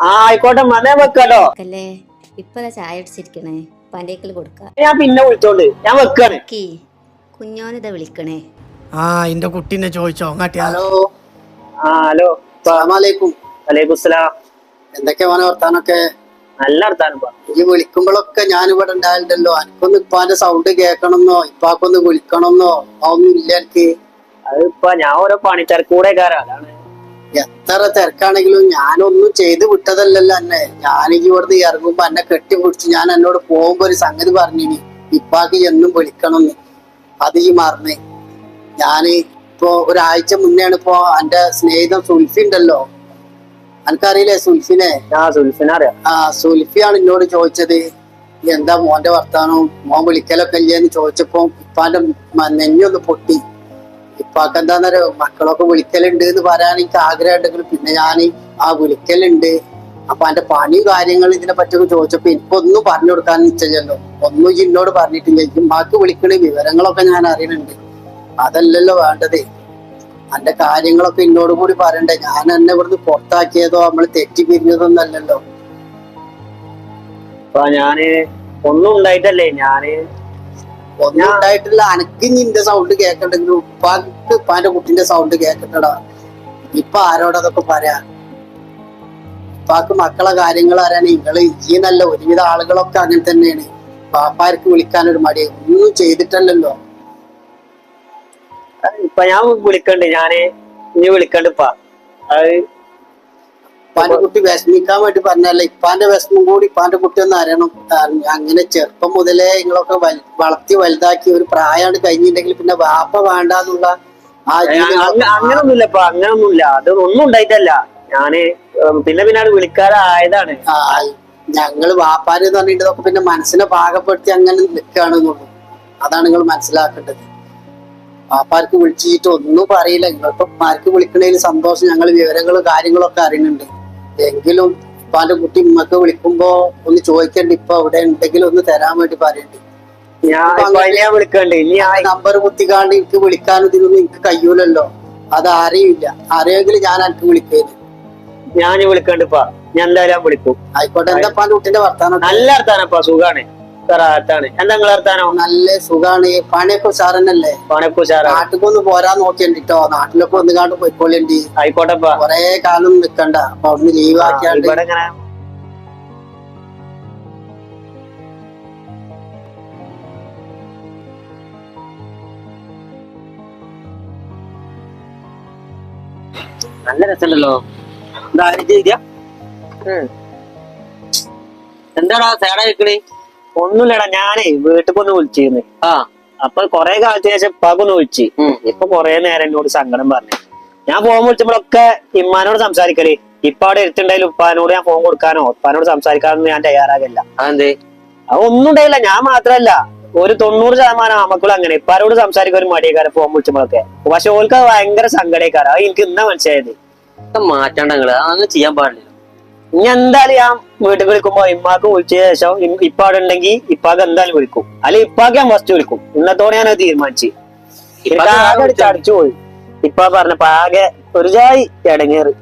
ആ ആയിക്കോട്ടെ മണേ വെക്കാലോ അല്ലേ ഇപ്പൊ ചായ അടിച്ചിരിക്കണേ പണ്ടേക്കൽ കൊടുക്ക. ഞാൻ പിന്നെ വിളിച്ചോണ്ട് ഞാൻ വെക്കാണ്. കീ കുഞ്ഞോനിതാ വിളിക്കണേ. ആ എന്റെ കുട്ടീനെ ചോദിച്ചോ അങ്ങാട്ടിയാ. ഹലോ. ആ ഹലോ. അസ്സലാമലൈക്കും. വലൈക്കും സലാം എന്തൊക്കെ മോനെ വർത്താനൊക്കെ? നല്ല അടുത്താണ് ഈ വിളിക്കുമ്പോഴൊക്കെ ഞാൻ ഇവിടെ ഉണ്ടായിട്ടുണ്ടല്ലോ എനിക്കൊന്ന് ഇപ്പാന്റെ സൗണ്ട് കേൾക്കണമെന്നോ ഇപ്പാക്കൊന്ന് വിളിക്കണമെന്നോ അതൊന്നും ഇല്ല എനിക്ക്. അതിപ്പോ ഞാൻ ഓരോ പണിത്തിരക്കൂടെ കൂടെ അതാണ്. എത്ര തിരക്കാണെങ്കിലും ഞാനൊന്നും ചെയ്ത് വിട്ടതല്ലല്ലോ എന്നെ ഞാനെനിക്ക് ഇവിടുന്ന് ഇറങ്ങുമ്പോ എന്നെ കെട്ടിപ്പിടിച്ച് ഞാൻ എന്നോട് പോകുമ്പോ ഒരു സംഗതി പറഞ്ഞിനി. ഇപ്പാക്ക് എന്നും വിളിക്കണമെന്ന് അത് ഈ മറന്നേ. ഞാൻ ഇപ്പോ ഒരാഴ്ച മുന്നെയാണ് ഇപ്പോ എന്റെ സ്നേഹിതം സുൽഫി ഉണ്ടല്ലോ. എനിക്കറിയില്ലേ സുൽഫിനെ? ഞാൻ സുൽഫിനെ അറിയാം. ആ സുൽഫിയാണ് എന്നോട് ചോദിച്ചത്. എന്താ മോന്റെ വർത്താനവും മോൻ വിളിക്കലൊക്കെ ഇല്ലേന്ന് ചോദിച്ചപ്പോ ഇപ്പാന്റെ നെഞ്ഞൊന്ന് പൊട്ടി. ഇപ്പാക്ക് എന്താന്നറിയോ മക്കളൊക്കെ വിളിക്കലുണ്ട് എന്ന് പറയാൻ എനിക്ക് ആഗ്രഹം ഉണ്ടെങ്കിലും പിന്നെ ഞാൻ ആ വിളിക്കലുണ്ട്. അപ്പൊ അന്റെ പണിയും കാര്യങ്ങളും ഇതിനെ പറ്റിയൊക്കെ ചോദിച്ചപ്പോ എനിക്കൊന്നും പറഞ്ഞു കൊടുക്കാൻ നിശ്ചയല്ലോ ഒന്നും ഇന്നോട് പറഞ്ഞിട്ടില്ല. ഇമ്മാക്ക് വിളിക്കണ വിവരങ്ങളൊക്കെ ഞാൻ അറിയുന്നുണ്ട് അതല്ലല്ലോ വേണ്ടത്. അന്റെ കാര്യങ്ങളൊക്കെ എന്നോട് കൂടി പറയണ്ടേ. ഞാൻ എന്നെ ഇവിടുന്ന് പുറത്താക്കിയതോ നമ്മൾ തെറ്റി പിരിഞ്ഞതൊന്നല്ലല്ലോ ഞാൻ ഒന്നും ഉണ്ടായിട്ടല്ലേ. ഞാൻ ഒന്നും ഉണ്ടായിട്ടില്ല. അനക്ക് നിന്റെ സൗണ്ട് കേക്കണ്ടെങ്കിലും ഉപ്പാക്ക് ഉപ്പാന്റെ കുട്ടിന്റെ സൗണ്ട് കേക്കട്ടടാ. ഇപ്പൊ ആരോടതൊക്കെ പറയാ? ഉപ്പാക്ക് മക്കളെ കാര്യങ്ങൾ അറിയാൻ നിങ്ങൾ ഈ നല്ല ഒരുവിധ ആളുകളൊക്കെ അങ്ങനെ തന്നെയാണ്. പാപ്പാർക്ക് വിളിക്കാനൊരു മടി. ഒന്നും ചെയ്തിട്ടല്ലല്ലോ. ഇപ്പൊ ഞാൻ വിളിക്കണ്ട്. ഞാൻ ഇനി വിളിക്കണ്ട് ഇപ്പ. അത് ഉപ്പാന്റെ കുട്ടി വിഷമിക്കാൻ വേണ്ടി പറഞ്ഞല്ല ഇപ്പാന്റെ വിഷമം കൂടി ഇപ്പാന്റെ കുട്ടി ഒന്ന് അറിയണം. അങ്ങനെ ചെറുപ്പം മുതലേ നിങ്ങളൊക്കെ വളർത്തി വലുതാക്കി ഒരു പ്രായമാണ് കഴിഞ്ഞിട്ടുണ്ടെങ്കിൽ പിന്നെ വാപ്പ വേണ്ടാന്നുള്ള ആ രീതിയിൽ അങ്ങ- അങ്ങനൊന്നുമില്ല അത് ഒന്നും ഉണ്ടായിട്ടല്ല. ഞാൻ പിന്നെ പിന്നെ വിളിക്കാറായതാണ്. ഞങ്ങൾ വാപ്പാര് എന്ന് പറഞ്ഞിട്ടതൊക്കെ പിന്നെ മനസ്സിനെ പാകപ്പെടുത്തി അങ്ങനെ നിൽക്കുകയാണെന്നുള്ളൂ അതാണ് നിങ്ങൾ മനസ്സിലാക്കേണ്ടത്. വാപ്പാർക്ക് വിളിച്ചിട്ട് ഒന്നും പറയില്ല. നിങ്ങളിപ്പോ മാർക്ക് വിളിക്കണതിൽ സന്തോഷം. ഞങ്ങൾ വിവരങ്ങളും കാര്യങ്ങളൊക്കെ അറിയുന്നുണ്ട്. എങ്കിലും ഉപ്പാന്റെ കുട്ടി ഉമ്മക്ക് വിളിക്കുമ്പോ ഒന്ന് ചോദിക്കണ്ട ഇപ്പൊ അവിടെ ഉണ്ടെങ്കിലും ഒന്ന് തരാൻ വേണ്ടി പറയണ്ട്. ഞാൻ വിളിക്കണ്ട്. ഇനി ആ നമ്പർ കുത്തിക്കാണ്ട് എനിക്ക് വിളിക്കാൻ ഇതിനൊന്നും എനിക്ക് കഴിയൂലല്ലോ. അത് അറിയില്ല അറിയെങ്കിലും ഞാൻ എനിക്ക് വിളിക്കരുത് ഞാൻ വിളിക്കണ്ടിപ്പാ വിളിക്കണ്ട് ഞാൻ എന്തായാലും വിളിക്കും. ആയിക്കോട്ടെ. എന്താ കുട്ടിന്റെ വർത്താനം? നല്ല വർത്താനപ്പാ സുഖാണ്. അർത്ഥാണ് എന്താ നിങ്ങളെ അർത്ഥാനോ നല്ല സുഖാണ്. പണിയൊക്കെ ഉഷാറന്നല്ലേ? പണക്കുശാറാ നാട്ടിലൊന്ന് പോരാൻ നോക്കിയണ്ടിട്ടോ നാട്ടിലൊക്കെ ഒന്ന് കാണ്ട് പോയിക്കോളിണ്ട്. ആയിക്കോട്ടെപ്പാ. കൊറേ കാലം നിക്കണ്ട. അപ്പൊ അവിടുന്ന് ലീവ് ആക്കിയാണ്ട്. ഇവിടെ ഇങ്ങനെ നല്ല ചെയ്ത എന്താടാ സേടാ വെക്കണേ ഒന്നുമില്ലടാ ഞാനേ വീട്ടിൽ ഒന്ന് വിളിച്ചിരുന്നു. ആ. അപ്പൊ കൊറേ കാലത്തിന് ശേഷം ഇപ്പാക്കൊന്ന് വിളിച്ച്. ഇപ്പൊ കൊറേ നേരം എന്നോട് സങ്കടം പറഞ്ഞു. ഞാൻ ഫോൺ വിളിച്ചപ്പോഴൊക്കെ ഇമ്മാനോട് സംസാരിക്കൽ. ഇപ്പൊ അവിടെ എടുത്തിണ്ടായാലും ഉപ്പാനോട് ഞാൻ ഫോൺ കൊടുക്കാനോ ഉപ്പാനോട് സംസാരിക്കാനൊന്നും ഞാൻ തയ്യാറാകില്ല അത് ഒന്നും ഉണ്ടായില്ല ഞാൻ മാത്രല്ല. ഒരു തൊണ്ണൂറ് ശതമാനം ആമക്കളും അങ്ങനെ. ഇപ്പാരോട് സംസാരിക്കാൻ ഒരു മടിയേക്കാരം ഫോൺ വിളിച്ചപ്പോഴൊക്കെ. പക്ഷെ ഓൾക്ക് ഭയങ്കര സങ്കടേക്കാരം. അത് എനിക്ക് ഇന്നാ മനസ്സിലായത്. മാറ്റണ്ടങ്ങൾ. അതൊന്നും ചെയ്യാൻ പാടില്ല ഇനി എന്തായാലും ഞാൻ വീട്ടിൽ വിളിക്കുമ്പോ ഇമ്മാക്ക് വിളിച്ച ശേഷം ഇപ്പാട് ഉണ്ടെങ്കിൽ ഇപ്പാക്ക് എന്തായാലും വിളിക്കും. അല്ലെ ഇപ്പാക്ക് ഞാൻ ഫസ്റ്റ് വിളിക്കും. ഇന്നത്തോടെ ഞാൻ തീരുമാനിച്ചു. ഇപ്പൊ ആകെ ഞാൻ അടിച്ചു പോയി. ഇപ്പ പറഞ്ഞപ്പോ ആകെ ഒരു ജായി ഇടങ്ങേറ്.